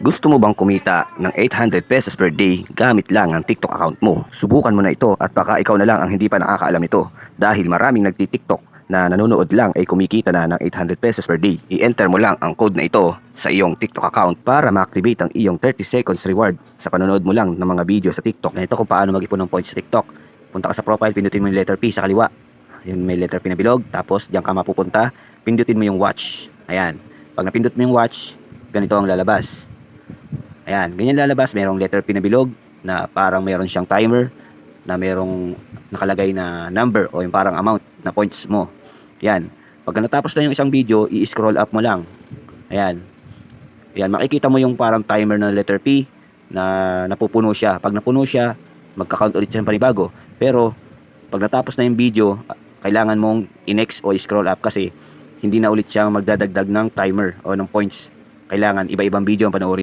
Gusto mo bang kumita ng 800 pesos per day gamit lang ang TikTok account mo? Subukan mo na ito at baka ikaw na lang ang hindi pa nakakaalam nito dahil maraming nagti-TikTok na nanonood lang ay kumikita na ng 800 pesos per day. I-enter mo lang ang code na ito sa iyong TikTok account para ma-activate ang iyong 30 seconds reward sa panonood mo lang ng mga video sa TikTok. Ganito kung paano mag-ipon ng points sa TikTok. Punta ka sa profile, pindutin mo yung letter P sa kaliwa. Yung may letter P na bilog, tapos diyan ka mapupunta, pindutin mo yung watch. Ayan. Pag napindot mo yung watch, ganito ang lalabas. Ayan, ganyan lalabas. Merong letter P na parang meron siyang timer na merong nakalagay na number o yung parang amount na points mo. Ayan. Pag natapos na yung isang video, i-scroll up mo lang. Ayan. Ayan, makikita mo yung parang timer na letter P na napupuno siya. Pag napuno siya, magka-count ulit siya ng panibago. Pero, pag natapos na yung video, kailangan mong i-next o i-scroll up kasi hindi na ulit siyang magdadagdag ng timer o ng points. Kailangan iba-ibang video ang panoorin